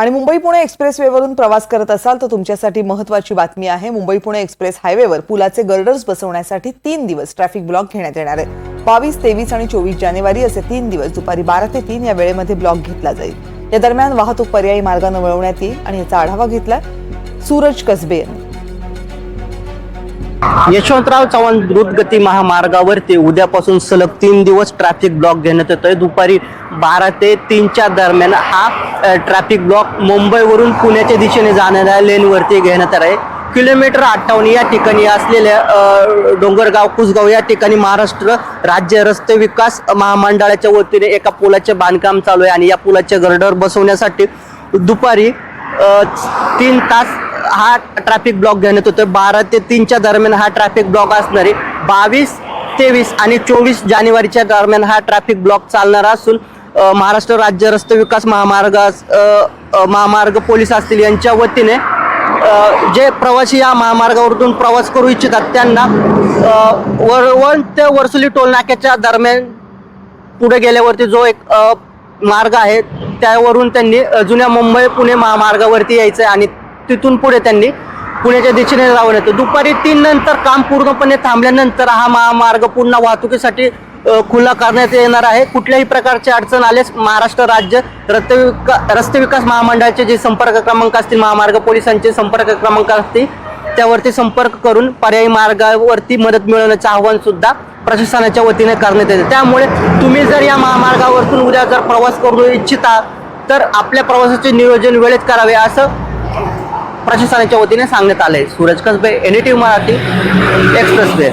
आणि मुंबई पुणे एक्सप्रेसवेवरून प्रवास करत असाल तर तुमच्यासाठी महत्वाची बातमी आहे. मुंबई पुणे एक्सप्रेस हायवेवर पुलाचे गर्डर्स बसवण्यासाठी तीन दिवस ट्रॅफिक ब्लॉक घेण्यात येणार आहे. बावीस तेवीस आणि चोवीस जानेवारी असे तीन दिवस दुपारी बारा ते तीन या वेळेमध्ये ब्लॉक घेतला जाईल. या दरम्यान वाहतूक पर्यायी मार्गानं वळवण्यात येईल आणि याचा आढावा घेतला सूरज कसबे यांनी. यशवंतराव चव्हाण द्रुतगती महामार्गावरती उद्यापासून सलग तीन दिवस ट्रॅफिक ब्लॉक घेण्यात येतोय. दुपारी बारा ते तीनच्या दरम्यान हा ट्रॅफिक ब्लॉक मुंबईवरून पुण्याच्या दिशेने जाणाऱ्या लेनवरती घेण्यात येणार आहे किलोमीटर अठ्ठावन्न या ठिकाणी असलेल्या डोंगरगाव कुसगाव या ठिकाणी महाराष्ट्र राज्य रस्ते विकास महामंडळाच्या वतीने एका पुलाचे बांधकाम चालू आहे आणि या पुलाचे गर्डर बसवण्यासाठी दुपारी तीन तास हा ट्रॅफिक ब्लॉक घेण्यात होतो. बारा ते तीनच्या दरम्यान हा ट्रॅफिक ब्लॉक असणार आहे बावीस तेवीस आणि चोवीस जानेवारीच्या दरम्यान हा ट्रॅफिक ब्लॉक चालणार असून महाराष्ट्र राज्य रस्ते विकास महामार्ग महामार्ग पोलीस असतील यांच्या वतीने जे प्रवासी या महामार्गावरून प्रवास करू इच्छितात त्यांना वळवण ते वरसुली टोलनाक्याच्या दरम्यान पुढे गेल्यावरती जो एक मार्ग आहे त्यावरून त्यांनी जुन्या मुंबई पुणे महामार्गावरती यायचं आहे आणि तिथून पुढे त्यांनी पुण्याच्या दिशेने जाऊन येतो दुपारी तीन नंतर काम पूर्णपणे थांबल्यानंतर हा महामार्ग पुन्हा वाहतुकीसाठी खुला करण्यात येणार आहे. कुठल्याही प्रकारची अडचण आल्यास महाराष्ट्र राज्य रस्ते विका रस्ते विकास महामंडळाचे जे संपर्क क्रमांक असतील महामार्ग पोलिसांचे संपर्क क्रमांक असतील त्यावरती संपर्क करून पर्यायी मार्गावरती मदत मिळवण्याचं आव्हान सुद्धा प्रशासनाच्या वतीने करण्यात येते. त्यामुळे तुम्ही जर या महामार्गावरतून उद्या जर प्रवास करू इच्छिता तर आपल्या प्रवासाचे नियोजन वेळेत करावे असं प्रशासनाच्या वतीने सांगण्यात आले Suraj Kasbe NET Marathi express way